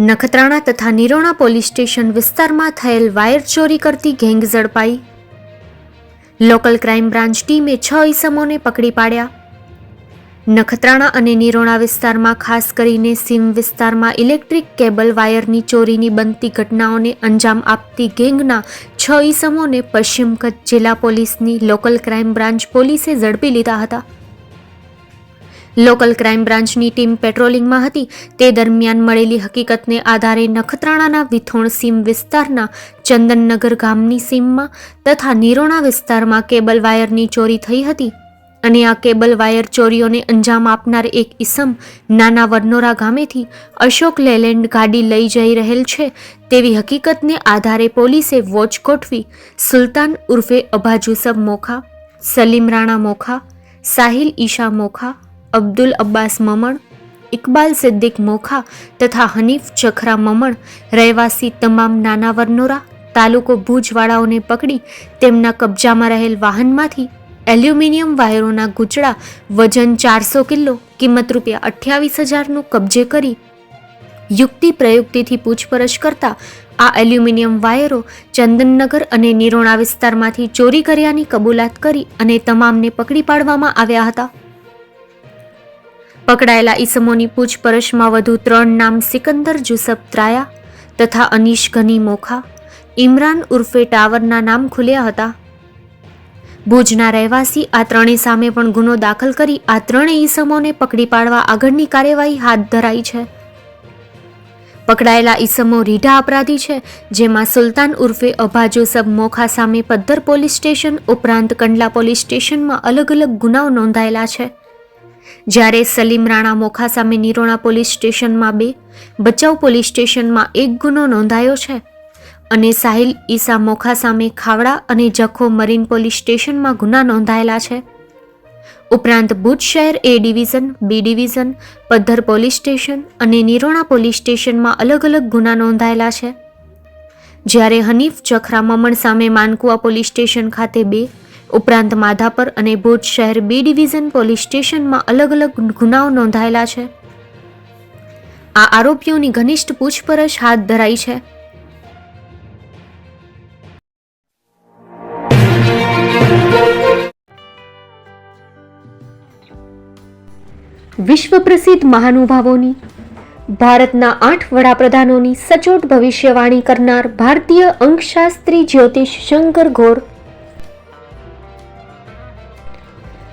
નખત્રાણા તથા નિરોણા police station વિસ્તારમાં થયેલ વાયર ચોરી કરતી ગેંગ ઝડપાઈ. લોકલ ક્રાઇમ બ્રાન્ચ ટીમે છ ઈસમોને પકડી પાડ્યા. નખત્રાણા અને નિરોણા વિસ્તારમાં ખાસ કરીને સીમ વિસ્તારમાં ઇલેક્ટ્રિક કેબલ વાયરની ચોરીની બનતી ઘટનાઓને અંજામ આપતી ગેંગના છ ઈસમોને પશ્ચિમ કચ્છ જિલ્લા પોલીસની લોકલ ક્રાઇમ બ્રાન્ચ પોલીસે ઝડપી લીધા હતા. લોકલ ક્રાઇમ બ્રાન્ચની ટીમ પેટ્રોલિંગમાં હતી. તે દરમિયાન મળેલી હકીકતને આધારે નખત્રાણાના વિથોણ સીમ વિસ્તારના ચંદનનગર ગામની સીમમાં તથા નિરોણા વિસ્તારમાં કેબલ વાયરની ચોરી થઈ હતી અને આ કેબલ વાયર ચોરીઓને અંજામ આપનાર એક ઇસમ નાના વરનોરા ગામેથી અશોક લેલેન્ડ ગાડી લઈ જઈ રહેલ છે. તેવી હકીકતને આધારે પોલીસે વોચ ગોઠવી સુલતાન ઉર્ફે અભાજુસબ મોખા, સલીમ રાણા મોખા, સાહિલ ઈશા મોખા અબ્દુલ અબ્બાસ મમણ, ઇકબાલ સિદ્દીક મોખા તથા હનીફ ચખરા મમણ, રહેવાસી તમામ નાના વરનોરા, તાલુકો ભુજવાળાઓને પકડી તેમના કબજામાં રહેલ વાહનમાંથી એલ્યુમિનિયમ વાયરોના ગૂંચળા વજન ચારસો કિલો, કિંમત રૂપિયા અઠ્યાવીસ હજારનું કબજે કરી યુક્તિ પ્રયુક્તિથી પૂછપરછ કરતા આ એલ્યુમિનિયમ વાયરો ચંદનનગર અને નિરોણા વિસ્તારમાંથી ચોરી કર્યાની કબૂલાત કરી અને તમામને પકડી પાડવામાં આવ્યા હતા. પકડાયેલા ઈસમોની પૂછપરછમાં વધુ ત્રણ નામ સિકંદર, જુસફ ત્રાયા તથા અનીશ ઘની મોખા ઇમરાન ઉર્ફે ટાવરના નામ ખુલ્યા હતા. ભુજના રહેવાસી આ ત્રણેય સામે પણ ગુનો દાખલ કરી આ ત્રણેય ઈસમોને પકડી પાડવા આગળની કાર્યવાહી હાથ ધરાઈ છે. પકડાયેલા ઈસમો રીઢા અપરાધી છે, જેમાં સુલતાન ઉર્ફે અભા જોસબ મોખા સામે પદ્ધર પોલીસ સ્ટેશન ઉપરાંત કંડલા પોલીસ સ્ટેશનમાં અલગ અલગ ગુનાઓ નોંધાયેલા છે. જ્યારે સલીમ રાણા મોખા સામે નિરોણા પોલીસ સ્ટેશનમાં બે ભચાઉ પોલીસ સ્ટેશનમાં એક ગુનો નોંધાયો છે અને સાહિલ ઈસા મોખા સામે ખાવડા અને જખો મરીન પોલીસ સ્ટેશનમાં ગુના નોંધાયેલા છે. ઉપરાંત ભુજ શહેર A division, B division, Paddhar police station અને નિરોણા પોલીસ સ્ટેશનમાં અલગ અલગ ગુના નોંધાયેલા છે. જ્યારે હનીફ જખરા મમણ સામે માનકુવા પોલીસ સ્ટેશન ખાતે બે ઉપરાંત માધાપર અને ભુજ શહેર બી ડિવિઝન પોલીસ સ્ટેશનમાં અલગ અલગ ગુનાઓ નોંધાયેલા છે. આ આરોપીઓની ઘનિષ્ઠ પૂછપરછ હાથ ધરાઈ છે. વિશ્વ પ્રસિદ્ધ મહાનુભાવોની, ભારતના આઠ વડાપ્રધાનોની સચોટ ભવિષ્યવાણી કરનાર ભારતીય અંકશાસ્ત્રી જ્યોતિષ શંકર ઘોર